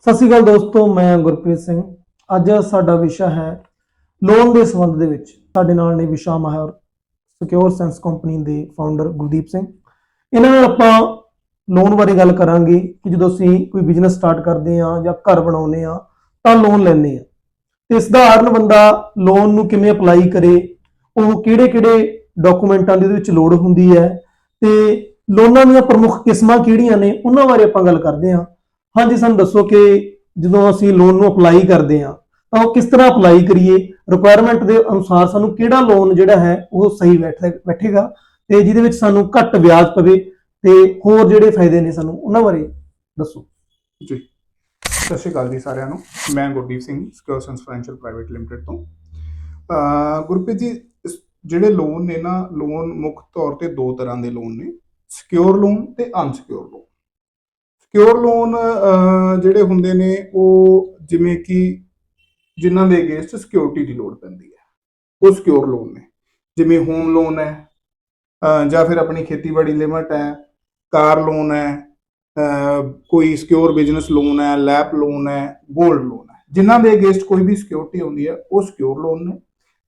ਸਤਿ ਸ਼੍ਰੀ ਅਕਾਲ ਦੋਸਤੋ, ਮੈਂ ਗੁਰਪ੍ਰੀਤ ਸਿੰਘ। ਅੱਜ ਸਾਡਾ ਵਿਸ਼ਾ ਹੈ ਲੋਨ ਦੇ ਸੰਬੰਧ ਦੇ ਵਿੱਚ। ਸਾਡੇ ਨਾਲ ਨੇ ਵਿਸ਼ਾ ਮਾਹਰ ਸਿਕਿਉਰ ਸੈਂਸ ਕੰਪਨੀ ਦੇ ਫਾਊਂਡਰ ਗੁਰਦੀਪ ਸਿੰਘ। ਇਹਨਾਂ ਨਾਲ ਆਪਾਂ ਲੋਨ ਬਾਰੇ ਗੱਲ ਕਰਾਂਗੇ ਕਿ ਜਦੋਂ ਅਸੀਂ ਕੋਈ ਬਿਜ਼ਨਸ ਸਟਾਰਟ ਕਰਦੇ ਹਾਂ ਜਾਂ ਘਰ ਬਣਾਉਂਦੇ ਹਾਂ, ਤਾਂ ਲੋਨ ਲੈਂਦੇ ਹਾਂ। ਤੇ ਸਧਾਰਨ ਬੰਦਾ ਲੋਨ ਨੂੰ ਕਿਵੇਂ ਅਪਲਾਈ ਕਰੇ, ਉਹ ਕਿਹੜੇ-ਕਿਹੜੇ ਡਾਕੂਮੈਂਟਾਂ ਦੀ ਉਹਦੇ ਵਿੱਚ ਲੋੜ ਹੁੰਦੀ ਹੈ, ਤੇ ਲੋਨਾਂ ਦੀਆਂ ਪ੍ਰਮੁੱਖ ਕਿਸਮਾਂ ਕਿਹੜੀਆਂ ਨੇ, ਉਹਨਾਂ ਬਾਰੇ ਆਪਾਂ ਗੱਲ ਕਰਦੇ ਹਾਂ। ਹਾਂਜੀ, ਸਾਨੂੰ ਦੱਸੋ ਕਿ ਜਦੋਂ ਅਸੀਂ ਲੋਨ ਨੂੰ ਅਪਲਾਈ ਕਰਦੇ ਹਾਂ, ਤਾਂ ਉਹ ਕਿਸ ਤਰ੍ਹਾਂ ਅਪਲਾਈ ਕਰੀਏ? ਰਿਕੁਆਇਰਮੈਂਟ ਦੇ ਅਨੁਸਾਰ ਸਾਨੂੰ ਕਿਹੜਾ ਲੋਨ ਜਿਹੜਾ ਹੈ, ਉਹ ਸਹੀ ਬੈਠੇ, ਬੈਠੇਗਾ ਤੇ ਜਿਹਦੇ ਵਿੱਚ ਸਾਨੂੰ ਘੱਟ ਵਿਆਜ ਪਵੇ ਤੇ ਹੋਰ ਜਿਹੜੇ ਫਾਇਦੇ ਨੇ ਸਾਨੂੰ ਉਹਨਾਂ ਬਾਰੇ ਦੱਸੋ। ਜੀ। ਸਤਿ ਸ਼੍ਰੀ ਅਕਾਲ ਜੀ ਸਾਰਿਆਂ ਨੂੰ। ਮੈਂ Gurdeep Singh SecureSense financial private limited ਤੋਂ। ਗੁਰਪ੍ਰੀਤ ਜੀ ਜਿਹੜੇ ਲੋਨ ਨੇ ਨਾ ਲੋਨ ਮੁੱਖ ਤੌਰ ਤੇ ਦੋ ਤਰ੍ਹਾਂ ਦੇ ਲੋਨ ਨੇ ਸਿਕਿਉਰ ਲੋਨ ਤੇ ਅਨਸਿਕਿਉਰ ਲੋਨ ਸਿਕਿਉਰ ਲੋਨ ਜਿਹੜੇ ਹੁੰਦੇ ਨੇ, ਉਹ ਜਿਵੇਂ ਕਿ ਜਿਨ੍ਹਾਂ ਦੇ ਅਗੇਂਸਟ ਸਿਕਿਉਰਿਟੀ ਦੀ ਲੋੜ ਪੈਂਦੀ ਹੈ। ਉਹ ਸਿਕਿਉਰ ਲੋਨ ਨੇ। ਜਿਵੇਂ ਹੋਮ ਲੋਨ ਹੈ ਜਾਂ ਫਿਰ ਆਪਣੀ ਖੇਤੀਬਾੜੀ ਲਿਮਟ ਹੈ, ਕਾਰ ਲੋਨ ਹੈ ਕੋਈ ਸਿਕਿਉਰ ਬਿਜ਼ਨਸ ਲੋਨ ਹੈ ਲੈਪ ਲੋਨ ਹੈ 골ਡ ਲੋਨ ਹੈ। ਜਿਨ੍ਹਾਂ ਦੇ ਅਗੇਂਸਟ ਕੋਈ ਵੀ ਸਿਕਿਉਰਿਟੀ ਹੁੰਦੀ ਹੈ, ਉਹ ਸਿਕਿਉਰ ਲੋਨ ਨੇ।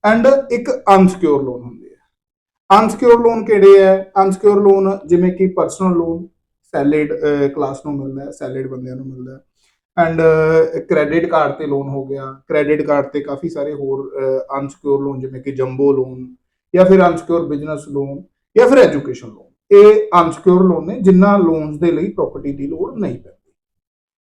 ਐਂਡ ਇੱਕ ਅਨਸਿਕਿਉਰ ਲੋਨ ਹੁੰਦੇ ਹੈ। ਅਨਸਿਕਿਉਰ ਲੋਨ ਕਿਹੜੇ ਹੈ? ਅਨਸਿਕਿਉਰ ਲੋਨ ਜਿਵੇਂ ਕਿ ਪਰਸਨਲ ਲੋਨ ਸੈਲਿਡ ਕਲਾਸ ਨੂੰ ਮਿਲਦਾ ਹੈ, ਸੈਲਿਡ ਬੰਦਿਆਂ ਨੂੰ ਮਿਲਦਾ ਹੈ। ਐਂਡ ਕ੍ਰੈਡਿਟ ਕਾਰਡ ਤੇ ਲੋਨ ਹੋ ਗਿਆ। ਕ੍ਰੈਡਿਟ ਕਾਰਡ ਤੇ ਕਾਫੀ ਸਾਰੇ ਹੋਰ ਅਨਸਿਕਿਉਰ ਲੋਨ ਜਿਵੇਂ ਕਿ ਜੰਬੋ ਲੋਨ ਜਾਂ ਫਿਰ ਅਨਸਿਕਿਉਰ ਬਿਜ਼ਨਸ ਲੋਨ ਜਾਂ ਫਿਰ ਐਜੂਕੇਸ਼ਨ ਲੋਨ ਇਹ ਅਨਸਿਕਿਉਰ ਲੋਨ ਨੇ ਜਿਨ੍ਹਾਂ ਲੋਨਸ ਦੇ ਲਈ ਪ੍ਰਾਪਰਟੀ ਦੀ ਲੋੜ ਨਹੀਂ ਪੈਂਦੀ।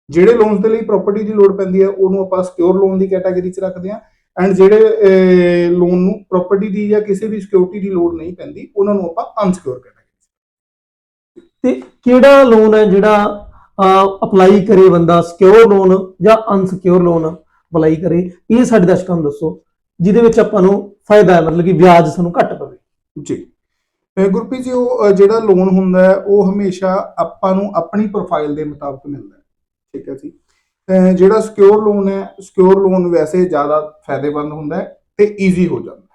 ਜਿਹੜੇ ਲੋਨਸ ਦੇ ਲਈ ਪ੍ਰਾਪਰਟੀ ਦੀ ਲੋੜ ਪੈਂਦੀ ਹੈ, ਉਹਨੂੰ ਆਪਾਂ ਸਿਕਿਉਰ ਲੋਨ ਦੀ ਕੈਟਾਗਰੀ 'ਚ ਰੱਖਦੇ ਹਾਂ। ਐਂਡ ਜਿਹੜੇ ਲੋਨ ਨੂੰ ਪ੍ਰਾਪਰਟੀ ਦੀ ਜਾਂ ਕਿਸੇ ਵੀ ਸਿਕਿਉਰਿਟੀ ਦੀ ਲੋੜ ਨਹੀਂ ਪੈਂਦੀ, ਉਹਨਾਂ ਨੂੰ ਆਪਾਂ ਅਨਸਿਕਿਉਰ ਕੈਟਾਗਰੀ ਤੇ ਕਿਹੜਾ ਲੋਨ ਹੈ ਜਿਹੜਾ ਅਪਲਾਈ ਕਰੇ ਬੰਦਾ ਸਿਕਿਉਰ ਲੋਨ ਜਾਂ ਅਨਸਿਕਿਉਰ ਲੋਨ ਅਪਲਾਈ ਕਰੇ? ਇਹ ਸਾਡੇ ਦਰਸ਼ਕਾਂ ਨੂੰ ਦੱਸੋ, ਜਿਹਦੇ ਵਿੱਚ ਆਪਾਂ ਨੂੰ ਫਾਇਦਾ ਹੈ, ਮਤਲਬ ਕਿ ਵਿਆਜ ਸਾਨੂੰ ਘੱਟ ਪਵੇ। ਜੀ। ਗੁਰਪ੍ਰੀਤ ਜੀ, ਉਹ ਜਿਹੜਾ ਲੋਨ ਹੁੰਦਾ ਹੈ, ਉਹ ਹਮੇਸ਼ਾ ਆਪਾਂ ਨੂੰ ਆਪਣੀ ਪ੍ਰੋਫਾਈਲ ਦੇ ਮੁਤਾਬਕ ਮਿਲਦਾ ਹੈ। ਠੀਕ ਹੈ ਜੀ। ਜਿਹੜਾ ਸਿਕਿਉਰ ਲੋਨ ਹੈ ਸਿਕਿਉਰ ਲੋਨ ਵੈਸੇ ਜ਼ਿਆਦਾ ਫਾਇਦੇਮੰਦ ਹੁੰਦਾ ਹੈ ਤੇ ਈਜ਼ੀ ਹੋ ਜਾਂਦਾ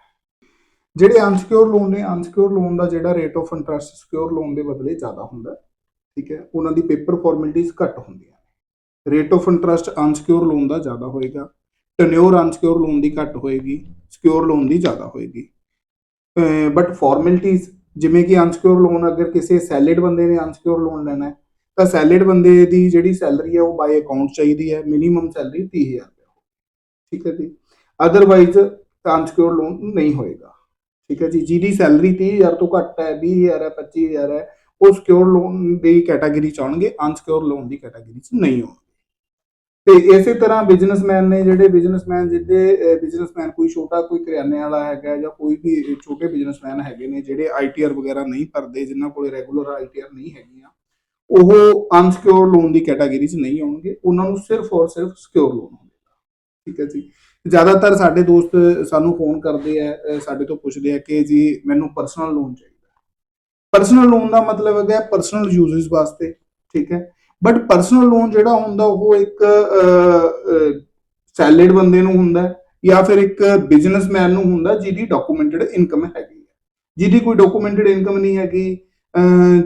ਜਿਹੜੇ ਅਨਸਿਕਿਉਰ ਲੋਨ ਨੇ ਅਨਸਿਕਿਉਰ ਲੋਨ ਦਾ ਜਿਹੜਾ rate of interest secure loan ਦੇ ਬਦਲੇ ਜ਼ਿਆਦਾ ਹੁੰਦਾ ਠੀਕ ਹੈ, ਉਹਨਾਂ ਦੀ ਪੇਪਰ ਫਾਰਮੈਲਿਟੀਜ਼ ਘੱਟ ਹੁੰਦੀਆਂ ਨੇ। Rate of interest unsecure loan ਦਾ ਜ਼ਿਆਦਾ ਹੋਏਗਾ ਟਨਿਓਰ ਅਨਸਿਕਿਉਰ ਲੋਨ ਦੀ ਘੱਟ ਹੋਏਗੀ ਸਿਕਿਉਰ ਲੋਨ ਦੀ ਜ਼ਿਆਦਾ ਹੋਏਗੀ। ਬਟ ਫਾਰਮੈਲਿਟੀਜ਼ ਜਿਵੇਂ ਕਿ ਅਨਸਿਕਿਉਰ ਲੋਨ ਅਗਰ ਕਿਸੇ ਸੈਲਿਡ ਬੰਦੇ ਨੇ ਅਨਸਿਕਿਉਰ ਲੋਨ ਲੈਣਾ ਹੈ, ਤਾਂ ਸੈਲਿਡ ਬੰਦੇ ਦੀ ਜਿਹੜੀ ਸੈਲਰੀ ਹੈ, ਉਹ ਬਾਈ ਅਕਾਊਂਟ ਚਾਹੀਦੀ ਹੈ ਮਿਨੀਮਮ ਸੈਲਰੀ 30000 ਰੁਪਏ ਠੀਕ ਹੈ ਜੀ। ਅਦਰਵਾਈਜ਼ ਅਨਸਿਕਿਉਰ ਲੋਨ ਨਹੀਂ ਹੋਏਗਾ। ਠੀਕ ਹੈ ਜੀ, ਜਿਹਦੀ ਸੈਲਰੀ 30000 ਤੋਂ ਘੱਟ ਹੈ 20000 ਹੈ 25000 ਹੈ, ਉਹ ਸਿਕਿਉਰ ਲੋਨ ਦੀ ਕੈਟਾਗਰੀ ਚ ਆਉਣਗੇ ਅਨਸਿਕਿਉਰ ਲੋਨ ਦੀ ਕੈਟਾਗਰੀ ਚ ਨਹੀਂ ਆਉਣਗੇ। ਤੇ ਇਸੇ ਤਰ੍ਹਾਂ ਬਿਜ਼ਨਸਮੈਨ ਨੇ ਜਿਹੜੇ ਬਿਜ਼ਨਸਮੈਨ ਜਿਹਦੇ ਬਿਜ਼ਨਸਮੈਨ ਕੋਈ ਛੋਟਾ, ਕੋਈ ਕਰਿਆਨੇ ਵਾਲਾ ਹੈਗਾ ਜਾਂ ਕੋਈ ਵੀ ਛੋਟੇ ਬਿਜ਼ਨਸਮੈਨ ਹੈਗੇ ਨੇ, ਜਿਹੜੇ ਆਈਟੀਆਰ ਵਗੈਰਾ ਨਹੀਂ ਭਰਦੇ, ਜਿਨ੍ਹਾਂ ਕੋਲੇ ਰੈਗੂਲਰ ਆਈਟੀਆਰ ਨਹੀਂ ਹੈਗੀਆਂ, ਉਹ ਅਨਸਿਕਿਉਰ ਲੋਨ ਦੀ ਕੈਟਾਗਰੀ 'ਚ ਨਹੀਂ ਆਉਣਗੇ, ਉਹਨਾਂ ਨੂੰ ਸਿਰਫ ਔਰ ਸਿਰਫ ਸਿਕਿਉਰ ਲੋਨ ਹੋਵੇਗਾ। ਠੀਕ ਹੈ ਜੀ। ਜ਼ਿਆਦਾਤਰ ਸਾਡੇ ਦੋਸਤ ਸਾਨੂੰ ਫੋਨ ਕਰਦੇ ਆ ਸਾਡੇ ਤੋਂ ਪੁੱਛਦੇ ਆ ਕਿ ਜੀ ਮੈਨੂੰ ਪਰਸਨਲ ਲੋਨ ਚਾਹੀਦਾ। ਪਰਸਨਲ ਲੋਨ ਦਾ ਮਤਲਬ ਹੈਗਾ ਪਰਸਨਲ ਯੂਜ਼ਸ ਵਾਸਤੇ, ਠੀਕ ਹੈ? ਬਟ ਪਰਸਨਲ ਲੋਨ ਜਿਹੜਾ ਹੁੰਦਾ ਉਹ ਇੱਕ ਸੈਲਿਡ ਬੰਦੇ ਨੂੰ ਹੁੰਦਾ ਜਾਂ ਫਿਰ ਇੱਕ ਬਿਜ਼ਨਸਮੈਨ ਨੂੰ ਹੁੰਦਾ ਜਿਹਦੀ ਡਾਕੂਮੈਂਟਡ ਇਨਕਮ ਹੈਗੀ ਹੈ। ਜਿਹਦੀ ਕੋਈ ਡਾਕੂਮੈਂਟਡ ਇਨਕਮ ਨਹੀਂ ਹੈਗੀ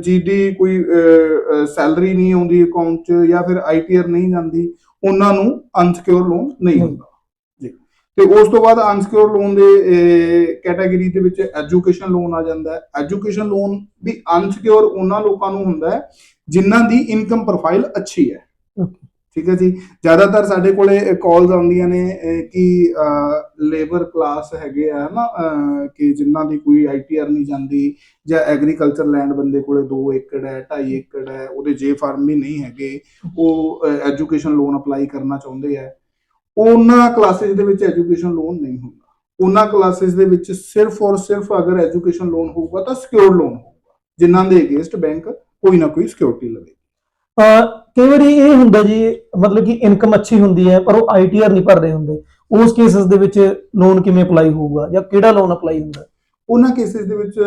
ਜਿਹਦੀ ਕੋਈ ਸੈਲਰੀ ਨਹੀਂ ਆਉਂਦੀ ਅਕਾਊਂਟ 'ਚ ਜਾਂ ਫਿਰ ਆਈਟੀਆਰ ਨਹੀਂ ਜਾਂਦੀ, ਉਹਨਾਂ ਨੂੰ ਅਨਸਿਕਿਉਰ ਲੋਨ ਨਹੀਂ ਹੁੰਦਾ। ਤੇ ਉਸ ਤੋਂ ਬਾਅਦ ਅਨਸਿਕਿਉਰ ਲੋਨ ਦੇ ਕੈਟਾਗਰੀ ਦੇ ਵਿੱਚ ਐਜੂਕੇਸ਼ਨ ਲੋਨ ਆ ਜਾਂਦਾ ਹੈ। ਐਜੂਕੇਸ਼ਨ ਲੋਨ ਵੀ ਅਨਸਿਕਿਉਰ ਉਹਨਾਂ ਲੋਕਾਂ ਨੂੰ ਹੁੰਦਾ ਹੈ ਜਿਨ੍ਹਾਂ ਦੀ ਇਨਕਮ ਪ੍ਰੋਫਾਈਲ ਅੱਛੀ ਹੈ. ਠੀਕ ਹੈ ਜੀ। ਜ਼ਿਆਦਾਤਰ ਸਾਡੇ ਕੋਲੇ ਕਾਲਸ ਆਉਂਦੀਆਂ ਨੇ ਕਿ ਲੇਬਰ ਕਲਾਸ ਹੈਗੇ ਆ ਨਾ ਕਿ ਜਿਨ੍ਹਾਂ ਦੀ ਕੋਈ ਆਈਟੀਆਰ ਨਹੀਂ ਜਾਂਦੀ ਜਾਂ ਐਗਰੀਕਲਚਰ ਲੈਂਡ ਬੰਦੇ ਕੋਲੇ 2 ਏਕੜ ਹੈ 2.5 ਏਕੜ ਹੈ ਉਹਦੇ ਜੇ ਫਾਰਮ ਵੀ ਨਹੀਂ ਹੈਗੇ ਉਹ ਐਜੂਕੇਸ਼ਨ ਲੋਨ ਅਪਲਾਈ ਕਰਨਾ ਚਾਹੁੰਦੇ ਆ। ਉਹਨਾਂ ਕਲਾਸਿਸ ਦੇ ਵਿੱਚ ਐਜੂਕੇਸ਼ਨ ਲੋਨ ਨਹੀਂ ਹੁੰਦਾ। ਉਹਨਾਂ ਕਲਾਸਿਸ ਦੇ ਵਿੱਚ ਸਿਰਫ ਔਰ ਸਿਰਫ ਅਗਰ ਐਜੂਕੇਸ਼ਨ ਲੋਨ ਹੋਊਗਾ ਤਾਂ ਸਿਕਿਉਰ ਲੋਨ ਹੋਊਗਾ ਜਿਨ੍ਹਾਂ ਦੇ ਅਗੇਂਸਟ ਬੈਂਕ ਕੋਈ ਨਾ ਕੋਈ ਸਿਕਿਉਰਿਟੀ ਲਵੇ ਕਈ ਵਾਰੀ ਇਹ ਹੁੰਦਾ ਜੀ ਮਤਲਬ ਕਿ ਇਨਕਮ ਅੱਛੀ ਹੁੰਦੀ ਹੈ ਪਰ ਉਹ ਆਈਟੀਆਰ ਨਹੀਂ ਭਰਦੇ ਹੁੰਦੇ। ਉਸ ਕੇਸਸ ਦੇ ਵਿੱਚ ਲੋਨ ਕਿਵੇਂ ਅਪਲਾਈ ਹੋਊਗਾ ਜਾਂ ਕਿਹੜਾ ਲੋਨ ਅਪਲਾਈ ਹੁੰਦਾ? ਉਹਨਾਂ ਕੇਸਿਸ ਦੇ ਵਿੱਚ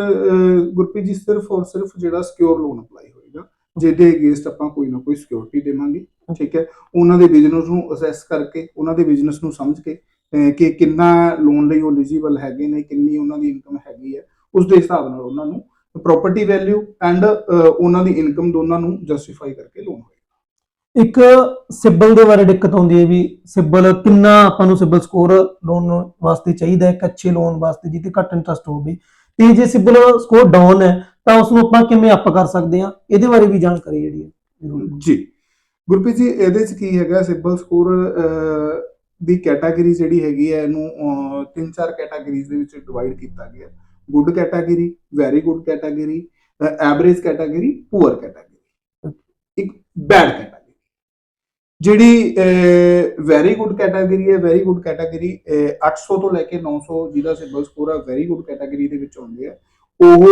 ਗੁਰਪ੍ਰੀਤ ਜੀ ਸਿਰਫ ਔਰ ਸਿਰਫ ਜਿਹੜਾ ਸਿਕਿਉਰ ਲੋਨ ਅਪਲਾਈ ਹੋਏਗਾ ਜਿਹਦੇ ਅਗੇਂਸਟ ਆਪਾਂ ਕੋਈ ਨਾ ਕੋਈ ਸਿਕਿਉਰਿਟੀ ਦੇਵਾਂਗੇ। ਠੀਕ ਹੈ? ਉਹਨਾਂ ਦੇ ਬਿਜ਼ਨਸ ਨੂੰ ਅਸੈਸ ਕਰਕੇ ਉਹਨਾਂ ਦੇ ਬਿਜ਼ਨਸ ਨੂੰ ਸਮਝ ਕੇ ਅਹ, ਕਿ ਕਿੰਨਾ ਲੋਨ ਲਈ ਉਹ ਐਲੀਜੀਬਲ ਹੈਗੇ ਨੇ ਕਿੰਨੀ ਉਹਨਾਂ ਦੀ ਇਨਕਮ ਹੈਗੀ ਹੈ ਉਸ ਦੇ ਹਿਸਾਬ ਨਾਲ ਉਹਨਾਂ ਨੂੰ ਪ੍ਰਾਪਰਟੀ ਵੈਲਿਊ ਐਂਡ ਉਹਨਾਂ ਦੀ ਇਨਕਮ ਦੋਨਾਂ ਨੂੰ ਜਸਟੀਫਾਈ ਕਰਕੇ ਲੋਨ ਹੋਏਗਾ। ਇੱਕ ਸਿਬਲ ਦੇ ਬਾਰੇ ਦਿੱਕਤ ਆਉਂਦੀ ਹੈ ਵੀ ਸਿਬਲ ਕਿੰਨਾ ਆਪਾਂ ਨੂੰ ਸਿਬਲ ਸਕੋਰ ਲੋਨ ਵਾਸਤੇ ਚਾਹੀਦਾ ਹੈ ਇੱਕ ਅੱਛੇ ਲੋਨ ਵਾਸਤੇ ਜਿੱਤੇ ਘੱਟ ਇੰਟਰਸਟ ਹੋਵੇ। ਤੇ ਜੇ ਸਿਬਲ ਸਕੋਰ ਡਾਊਨ ਹੈ ਤਾਂ ਉਸ ਨੂੰ ਆਪਾਂ ਕਿਵੇਂ ਅਪ ਕਰ ਸਕਦੇ ਹਾਂ? ਇਹਦੇ ਬਾਰੇ ਵੀ ਜਾਣਕਾਰੀ ਜਿਹੜੀ ਹੈ। ਜੀ। ਗੁਰਪ੍ਰੀਤ ਜੀ, ਇਹਦੇ ਚ ਕੀ ਹੈਗਾ? ਸਿਬਲ ਸਕੋਰ ਦੀ ਕੈਟਾਗਰੀ ਜਿਹੜੀ ਹੈਗੀ ਹੈ, ਇਹਨੂੰ ਤਿੰਨ ਚਾਰ ਕੈਟਾਗਰੀਜ਼ ਦੇ ਵਿੱਚ ਡਿਵਾਈਡ ਕੀਤਾ ਗਿਆ। Good category very good category average category poor category ਇੱਕ ਬੈਡ ਕੈਟਾਗਰੀ ਜਿਹੜੀ ਵੈਰੀ ਗੁੱਡ ਕੈਟਾਗਰੀ ਹੈ ਵੈਰੀ ਗੁੱਡ ਕੈਟਾਗਰੀ 800 ਤੋਂ ਲੈ ਕੇ 900 ਜਿਹਦਾ ਸਿਬਲ ਸਕੋਰ ਹੈ ਵੈਰੀ ਗੁੱਡ ਕੈਟਾਗਰੀ ਦੇ ਵਿੱਚ ਆਉਂਦੇ ਆ। ਉਹ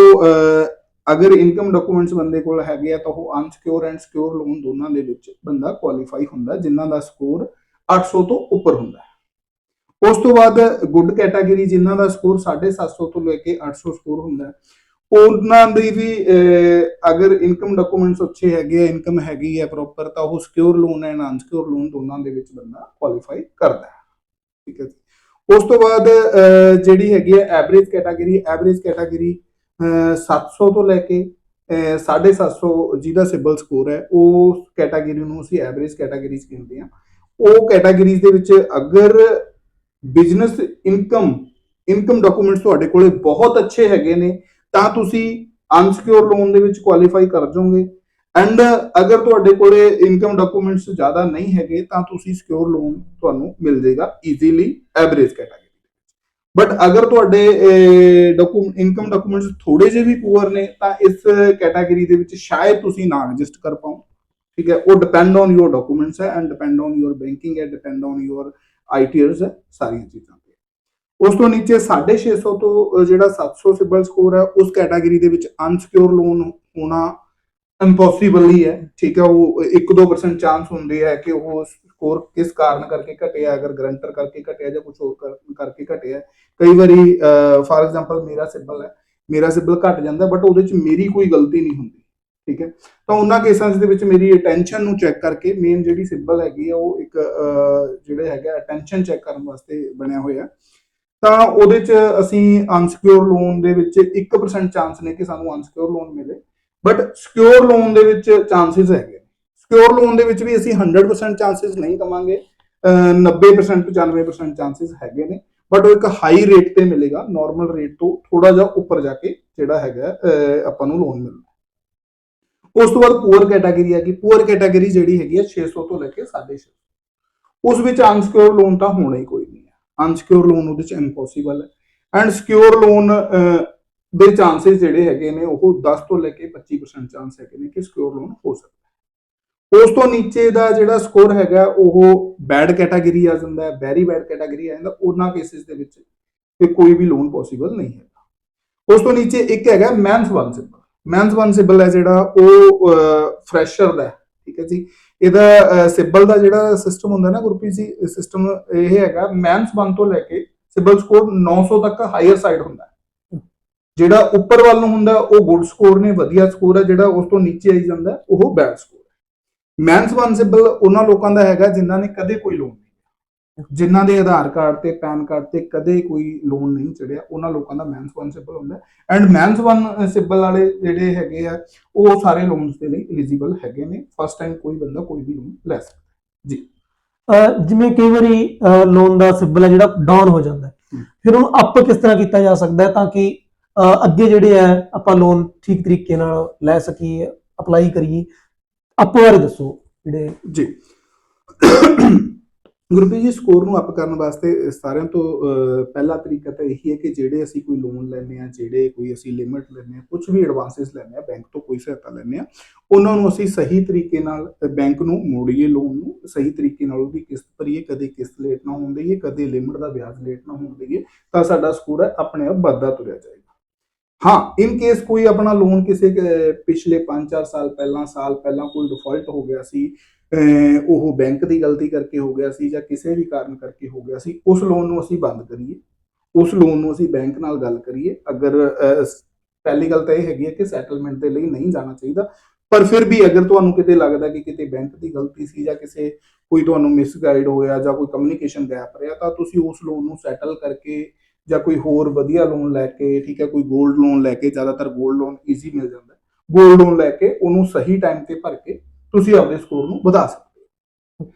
ਅਗਰ ਇਨਕਮ ਡਾਕੂਮੈਂਟਸ ਬੰਦੇ ਕੋਲ ਹੈਗੇ ਆ ਤਾਂ ਉਹ ਅਨਸਿਕਿਉਰ ਐਂਡ ਸਿਕਿਉਰ ਲੋਨ ਦੋਨਾਂ ਦੇ ਵਿੱਚ ਬੰਦਾ ਕੁਆਲੀਫਾਈ ਹੁੰਦਾ, ਜਿਨ੍ਹਾਂ ਦਾ ਸਕੋਰ 800 ਤੋਂ ਉੱਪਰ ਹੁੰਦਾ ਹੈ। ਉਸ ਤੋਂ ਬਾਅਦ ਗੁੱਡ ਕੈਟਾਗਰੀ ਜਿਨ੍ਹਾਂ ਦਾ ਸਕੋਰ 750 ਤੋਂ ਲੈ ਕੇ 800 ਸਕੋਰ ਹੁੰਦਾ ਉਹਨਾਂ ਦੀ ਵੀ ਅਗਰ ਇਨਕਮ ਡਾਕੂਮੈਂਟਸ ਅੱਛੇ ਹੈਗੇ ਆ ਇਨਕਮ ਹੈਗੀ ਹੈ ਪ੍ਰੋਪਰ ਤਾਂ ਉਹ secure loan and unsecure loan ਦੋਨਾਂ ਦੇ ਵਿੱਚ ਬੰਦਾ ਕੁਆਲੀਫਾਈ ਕਰਦਾ ਹੈ। ਠੀਕ ਹੈ ਜੀ। ਉਸ ਤੋਂ ਬਾਅਦ ਜਿਹੜੀ ਹੈਗੀ ਹੈ ਐਵਰੇਜ ਕੈਟਾਗਰੀ ਐਵਰੇਜ ਕੈਟਾਗਰੀ 700 ਤੋਂ ਲੈ ਕੇ ਅਹ, 750 ਜਿਹਦਾ ਸਿਬਲ ਸਕੋਰ ਹੈ ਉਹ ਕੈਟਾਗਰੀ ਨੂੰ ਅਸੀਂ ਐਵਰੇਜ ਕੈਟਾਗਰੀਜ਼ ਕਹਿੰਦੇ ਹਾਂ। ਉਹ ਕੈਟਾਗਰੀਜ਼ ਦੇ ਵਿੱਚ ਅਗਰ ਬਿਜ਼ਨਸ ਇਨਕਮ ਇਨਕਮ ਡਾਕੂਮੈਂਟਸ ਤੁਹਾਡੇ ਕੋਲੇ ਬਹੁਤ ਅੱਛੇ ਹੈਗੇ ਨੇ ਤਾਂ ਤੁਸੀਂ ਅਨਸਿਕਿਉਰ ਲੋਨ ਦੇ ਵਿੱਚ ਕੁਆਲੀਫਾਈ ਕਰ ਜਾਓਗੇ। ਐਂਡ ਅਗਰ ਤੁਹਾਡੇ ਕੋਲੇ ਇਨਕਮ ਡਾਕੂਮੈਂਟਸ ਜ਼ਿਆਦਾ ਨਹੀਂ ਹੈਗੇ ਤਾਂ ਤੁਸੀਂ ਸਿਕਿਉਰ ਲੋਨ ਤੁਹਾਨੂੰ ਮਿਲ ਜਾਏਗਾ ਈਜ਼ੀਲੀ ਐਵਰੇਜ ਕੈਟਾਗਰੀ। ਬਟ ਅਗਰ ਤੁਹਾਡੇ ਇਨਕਮ ਡਾਕੂਮੈਂਟਸ ਥੋੜੇ ਜਿਹੇ ਵੀ ਪੂਅਰ ਨੇ, ਤਾਂ ਇਸ ਕੈਟਾਗਰੀ ਦੇ ਵਿੱਚ ਸ਼ਾਇਦ ਤੁਸੀਂ ਨਾ ਐਡਜਸਟ ਕਰ ਪਾਓ। ਠੀਕ ਹੈ? ਉਹ ਡਿਪੈਂਡ ਔਨ ਯੋਰ ਡਾਕੂਮੈਂਟਸ ਹੈ and depend on your banking ਹੈ ਡਿਪੈਂਡ ਔਨ ਯੋਰ ਆਈਟੀਆਰਸ ਹੈ, ਸਾਰੀਆਂ ਚੀਜ਼ਾਂ ਤੇ ਉਸ ਤੋਂ ਨੀਚੇ 650 ਤੋਂ ਜਿਹੜਾ 700 ਸਿਬਲ ਸਕੋਰ ਹੈ, ਉਸ ਕੈਟਾਗਰੀ ਦੇ ਵਿੱਚ ਅਨਸਿਕਿਉਰ ਲੋਨ ਹੋਣਾ ਇੰਪੋਸੀਬਲ ਹੀ ਹੈ। ਠੀਕ ਹੈ? ਉਹ 1-2% ਚਾਂਸ ਹੁੰਦੇ ਹੈ ਕਿ ਉਹ ਸਕੋਰ ਕਿਸ ਕਾਰਨ ਕਰਕੇ ਘਟਿਆ ਅਗਰ ਗਰੰਟਰ ਕਰਕੇ ਘਟਿਆ ਜਾਂ ਕੁਝ ਹੋਰ ਕਰਕੇ ਘਟਿਆ। ਕਈ ਵਾਰੀ ਫਾਰ ਐਗਜ਼ਾਮਪਲ ਮੇਰਾ ਸਿਬਲ ਹੈ। ਮੇਰਾ ਸਿਬਲ ਘਟ ਜਾਂਦਾ ਬਟ ਉਹਦੇ ਚ ਮੇਰੀ ਕੋਈ ਗਲਤੀ ਨਹੀਂ ਹੁੰਦੀ ਠੀਕ ਹੈ? ਤਾਂ ਉਹਨਾਂ ਕੇਸਾਂ ਦੇ ਵਿੱਚ ਮੇਰੀ ਅਟੈਂਸ਼ਨ ਨੂੰ ਚੈੱਕ ਕਰਕੇ ਮੇਨ ਜਿਹੜੀ ਸਿਬਲ ਹੈਗੀ ਆ ਉਹ ਇੱਕ ਅਹ, ਜਿਹੜੇ ਹੈਗਾ ਅਟੈਂਸ਼ਨ ਚੈੱਕ ਕਰਨ ਵਾਸਤੇ ਬਣਿਆ ਹੋਇਆ। ਤਾਂ ਉਹਦੇ ਚ ਅਸੀਂ ਅਨਸਿਕਿਉਰ ਲੋਨ ਦੇ ਵਿੱਚ 1% ਚਾਂਸ ਨੇ ਕਿ ਸਾਨੂੰ ਅਨਸਿਕਿਉਰ ਲੋਨ ਮਿਲੇ। ਬਟ ਸਿਕਿਉਰ ਲੋਨ ਦੇ ਵਿੱਚ ਚਾਂਸਸ ਹੈਗੇ ਸਿਕਿਉਰ ਲੋਨ ਦੇ ਵਿੱਚ ਵੀ ਅਸੀਂ 100% ਚਾਂਸਸ ਨਹੀਂ ਕਵਾਂਗੇ ਅਹ 90% 95% ਚਾਂਸਸ ਹੈਗੇ ਨੇ। ਬਟ ਉਹ ਇੱਕ ਹਾਈ ਰੇਟ ਤੇ ਮਿਲੇਗਾ ਨਾਰਮਲ ਰੇਟ ਤੋਂ ਥੋੜਾ ਜਿਹਾ ਉੱਪਰ ਜਾ ਕੇ ਜਿਹੜਾ ਹੈਗਾ ਆਪਾਂ ਨੂੰ ਲੋਨ ਮਿਲਦਾ ਉਸ ਤੋਂ ਬਾਅਦ ਪੂਅਰ ਕੈਟਾਗਰੀ ਆ ਗਈ ਪੂਅਰ ਕੈਟਾਗਰੀ ਜਿਹੜੀ ਹੈਗੀ ਹੈ 600 ਤੋਂ ਲੈ ਕੇ 650 ਉਸ ਵਿੱਚ ਅਨਸਿਕਿਉਰ ਲੋਨ ਤਾਂ ਹੋਣਾ ਹੀ ਕੋਈ ਨਹੀਂ ਹੈ ਅਨਸਿਕਿਉਰ ਲੋਨ ਉਹਦੇ ਚ ਇੰਪੋਸੀਬਲ ਹੈ ਐਂਡ ਸਿਕਿਉਰ ਲੋਨ ਦੇ ਚਾਂਸਸ ਜਿਹੜੇ ਹੈਗੇ ਨੇ, ਉਹ 10 ਤੋਂ ਲੈ ਕੇ 25% ਚਾਂਸ ਹੈਗੇ ਨੇ ਕਿ ਸਿਕਿਉਰ ਲੋਨ ਹੋ ਸਕਦਾ ਉਸ ਤੋਂ ਨੀਚੇ ਦਾ ਜਿਹੜਾ ਸਕੋਰ ਹੈਗਾ, ਉਹ ਬੈਡ ਕੈਟਾਗਰੀ ਆ ਜਾਂਦਾ ਹੈ ਵੈਰੀ ਬੈਡ ਕੈਟਾਗਰੀ ਆ ਜਾਂਦਾ, ਉਹਨਾਂ ਕੇਸਿਸ ਦੇ ਵਿੱਚ ਇਹ ਕੋਈ ਵੀ ਲੋਨ ਪੋਸੀਬਲ ਨਹੀਂ ਹੈਗਾ। ਉਸ ਤੋਂ ਨੀਚੇ ਇੱਕ ਹੈਗਾ minus one CIBIL minus one CIBIL ਹੈ ਜਿਹੜਾ, ਉਹ ਫਰੈਸ਼ਰ ਦਾ ਠੀਕ ਹੈ ਜੀ? ਇਹਦਾ ਸਿਬਲ ਦਾ ਜਿਹੜਾ ਸਿਸਟਮ ਹੁੰਦਾ ਨਾ ਗੁਰਪ੍ਰੀਤ ਜੀ ਸਿਸਟਮ ਇਹ ਹੈਗਾ ਮੈਨਸ ਵਨ ਤੋਂ ਲੈ ਕੇ ਸਿਬਲ ਸਕੋਰ 900 ਤੱਕ ਹਾਇਰ ਸਾਈਡ ਹੁੰਦਾ ਜਿਹੜਾ ਉੱਪਰ ਵੱਲ ਨੂੰ ਹੁੰਦਾ, ਉਹ ਗੁੱਡ ਸਕੋਰ ਨੇ, ਵਧੀਆ ਸਕੋਰ ਹੈ ਜਿਹੜਾ ਉਸ ਤੋਂ ਨੀਚੇ ਆਈ ਜਾਂਦਾ, ਉਹ ਬੈਡ ਸਕੋਰ ਹੈ ਮੈਨਸ ਵਨ ਸਿਬਲ ਉਹਨਾਂ ਲੋਕਾਂ ਦਾ ਹੈਗਾ ਜਿਨ੍ਹਾਂ ਨੇ ਕਦੇ ਕੋਈ ਲੋਨ ਨਹੀਂ ਜਿਨ੍ਹਾਂ ਦੇ ਆਧਾਰ ਕਾਰਡ ਤੇ ਪੈਨ ਕਾਰਡ ਤੇ ਕਦੇ ਕੋਈ ਲੋਨ ਨਹੀਂ ਚੜਿਆ ਉਹਨਾਂ ਲੋਕਾਂ ਦਾ ਮੈਨਸ ਵਨ ਸਿਬਲ ਹੁੰਦਾ। ਐਂਡ ਮੈਨਸ ਵਨ ਸਿਬਲ ਵਾਲੇ ਜਿਹੜੇ ਹੈਗੇ ਆ ਉਹ ਸਾਰੇ ਲੋਨਸ ਦੇ ਲਈ ਐਲੀਜੀਬਲ ਹੈਗੇ ਨੇ। ਫਸਟ ਟਾਈਮ ਕੋਈ ਬੰਦਾ ਕੋਈ ਵੀ ਲੋਨ ਲੈ ਸਕਦਾ। ਅਹ ਜਿਵੇਂ ਕਈ ਵਾਰੀ ਲੋਨ ਦਾ ਸਿਬਲ ਹੈ ਜਿਹੜਾ ਡਾਊਨ ਹੋ ਜਾਂਦਾ। ਫਿਰ ਉਹਨੂੰ ਅਪ ਕਿਸ ਤਰ੍ਹਾਂ ਕੀਤਾ ਜਾ ਸਕਦਾ ਹੈ ਤਾਂ ਕਿ ਅੱਗੇ ਜਿਹੜੇ ਹੈ ਆਪਾਂ ਲੋਨ ਠੀਕ ਤਰੀਕੇ ਨਾਲ ਲੈ ਸਕੀਏ ਅਪਲਾਈ ਕਰੀਏ। ਅਪ ਬਾਰੇ ਦੱਸੋ ਜਿਹੜੇ ਜੀ। ਗੁਰਪ੍ਰੀਤ ਜੀ, ਸਕੋਰ ਨੂੰ ਅਪ ਕਰਨ ਵਾਸਤੇ ਸਾਰਿਆਂ ਤੋਂ ਪਹਿਲਾ ਤਰੀਕਾ ਤਾਂ ਇਹੀ ਹੈ ਕਿ ਜਿਹੜੇ ਅਸੀਂ ਕੋਈ ਲੋਨ ਲੈਂਦੇ ਆ ਜਿਹੜੇ ਕੋਈ ਅਸੀਂ ਲਿਮਿਟ ਲੈਂਦੇ ਆ ਕੁਝ ਵੀ ਐਡਵਾਂਸਸ ਲੈਂਦੇ ਆ ਬੈਂਕ ਤੋਂ ਕੋਈ ਸਹਾਇਤਾ ਲੈਂਦੇ ਆ ਉਹਨਾਂ ਨੂੰ ਅਸੀਂ ਸਹੀ ਤਰੀਕੇ ਨਾਲ ਬੈਂਕ ਨੂੰ ਮੋੜੀਏ ਲੋਨ ਨੂੰ, ਸਹੀ ਤਰੀਕੇ ਨਾਲ ਉਹਦੀ ਕਿਸ਼ਤ ਭਰੀਏ, ਕਦੇ ਕਿਸ਼ਤ ਲੇਟ ਨਾ ਹੋਣ ਦੇਈਏ, ਕਦੇ ਲਿਮਿਟ ਦਾ ਵਿਆਜ ਲੇਟ ਨਾ ਹੋਣ ਦੇਈਏ, ਤਾਂ ਸਾਡਾ ਸਕੋਰ ਹੈ, ਆਪਣੇ ਆਪ ਵੱਧਦਾ ਤੁਰਿਆ ਜਾਏਗਾ। ਹਾਂ ਇਨ ਕੇਸ ਕੋਈ ਆਪਣਾ ਲੋਨ ਕਿਸੇ ਪਿਛਲੇ 5-4 ਸਾਲ ਪਹਿਲਾਂ ਸਾਲ ਪਹਿਲਾਂ ਕੋਈ ਡਿਫਾਲਟ ਹੋ ਗਿਆ ਸੀ ਉਹ ਬੈਂਕ ਦੀ ਗਲਤੀ ਕਰਕੇ ਹੋ ਗਿਆ ਸੀ ਜਾਂ ਕਿਸੇ ਵੀ ਕਾਰਨ ਕਰਕੇ ਹੋ ਗਿਆ ਸੀ, ਉਸ ਲੋਨ ਨੂੰ ਅਸੀਂ ਬੰਦ ਕਰੀਏ। ਉਸ ਲੋਨ ਨੂੰ ਅਸੀਂ ਬੈਂਕ ਨਾਲ ਗੱਲ ਕਰੀਏ। ਅਗਰ ਪਹਿਲੀ ਗੱਲ ਤਾਂ ਇਹ ਹੈਗੀ ਹੈ ਕਿ ਸੈਟਲਮੈਂਟ ਦੇ ਲਈ ਨਹੀਂ ਜਾਣਾ ਚਾਹੀਦਾ, ਪਰ ਫਿਰ ਵੀ ਅਗਰ ਤੁਹਾਨੂੰ ਕਿਤੇ ਲੱਗਦਾ ਕਿ ਕਿਤੇ ਬੈਂਕ ਦੀ ਗਲਤੀ ਸੀ ਜਾਂ ਕਿਸੇ ਕੋਈ ਤੁਹਾਨੂੰ ਮਿਸਗਾਈਡ ਹੋਇਆ ਜਾਂ ਕੋਈ ਕਮਿਊਨੀਕੇਸ਼ਨ ਗੈਪ ਰਿਹਾ, ਤਾਂ ਤੁਸੀਂ ਉਸ ਲੋਨ ਨੂੰ ਸੈਟਲ ਕਰਕੇ ਜਾਂ ਕੋਈ ਹੋਰ ਵਧੀਆ ਲੋਨ ਲੈ ਕੇ, ਠੀਕ ਹੈ, ਕੋਈ 골ਡ ਲੋਨ ਲੈ ਕੇ, ਜ਼ਿਆਦਾਤਰ 골ਡ ਲੋਨ ਈਜ਼ੀ ਮਿਲ ਜਾਂਦਾ ਹੈ। 골ਡ ਲੋਨ ਲੈ ਕੇ ਉਹਨੂੰ ਸਹੀ ਟਾਈਮ ਤੇ ਭਰ ਕੇ ਤੁਸੀਂ ਆਪਣੇ ਸਕੋਰ ਨੂੰ ਵਧਾ ਸਕਦੇ ਹੋ।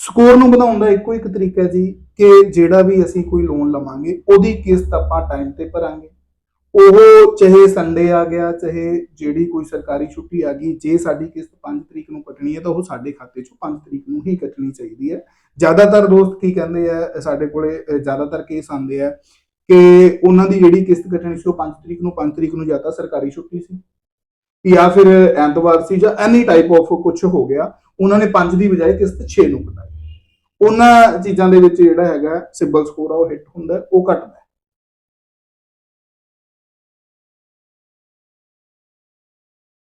ਸਕੋਰ ਨੂੰ ਵਧਾਉਣ ਦਾ ਇੱਕੋ ਇੱਕ ਤਰੀਕਾ ਹੈ ਜੀ ਕਿ ਜਿਹੜਾ ਵੀ ਅਸੀਂ ਕੋਈ ਲੋਨ ਲਵਾਂਗੇ, ਉਹਦੀ ਕਿਸ਼ਤ ਆਪਾਂ ਟਾਈਮ ਤੇ ਭਰਾਂਗੇ। ਉਹ ਚਾਹੇ ਸੰਡੇ ਆ ਗਿਆ, ਚਾਹੇ ਜਿਹੜੀ ਕੋਈ ਸਰਕਾਰੀ ਛੁੱਟੀ ਆ ਗਈ, ਜੇ ਸਾਡੀ ਕਿਸ਼ਤ 5 ਤਰੀਕ ਨੂੰ ਕੱਟਣੀ ਹੈ ਤਾਂ ਉਹ ਸਾਡੇ ਖਾਤੇ 'ਚੋਂ 5 ਤਰੀਕ ਨੂੰ ਹੀ ਕੱਟਣੀ ਚਾਹੀਦੀ ਹੈ। ਜ਼ਿਆਦਾਤਰ ਦੋਸਤ ਕੀ ਕਹਿੰਦੇ ਆ, ਸਾਡੇ ਕੋਲੇ ਜ਼ਿਆਦਾਤਰ ਕੇਸ ਆਉਂਦੇ ਆ ਕਿ ਉਹਨਾਂ ਦੀ ਜਿਹੜੀ ਕਿਸ਼ਤ ਕੱਟਣੀ ਸੀ ਉਹ 5 ਤਰੀਕ ਨੂੰ 5 ਤਰੀਕ ਨੂੰ ਜਾਂ ਤਾਂ ਸਰਕਾਰੀ ਛੁੱਟੀ ਸੀ ਜਾਂ ਫਿਰ ਐਤਵਾਰ ਸੀ ਜਾਂ ਐਨੀ ਟਾਈਪ ਆਫ ਕੁਝ ਹੋ ਗਿਆ, ਉਹਨਾਂ ਨੇ 5 ਦੀ ਬਜਾਏ ਕਿਸ਼ਤ 6 ਨੂੰ ਕਟਾਈ। ਉਹਨਾਂ ਚੀਜ਼ਾਂ ਦੇ ਵਿੱਚ ਜਿਹੜਾ ਹੈਗਾ, ਸਿਬਲ ਸਕੋਰ ਆ, ਉਹ ਹਿੱਟ ਹੁੰਦਾ, ਉਹ ਘਟਦਾ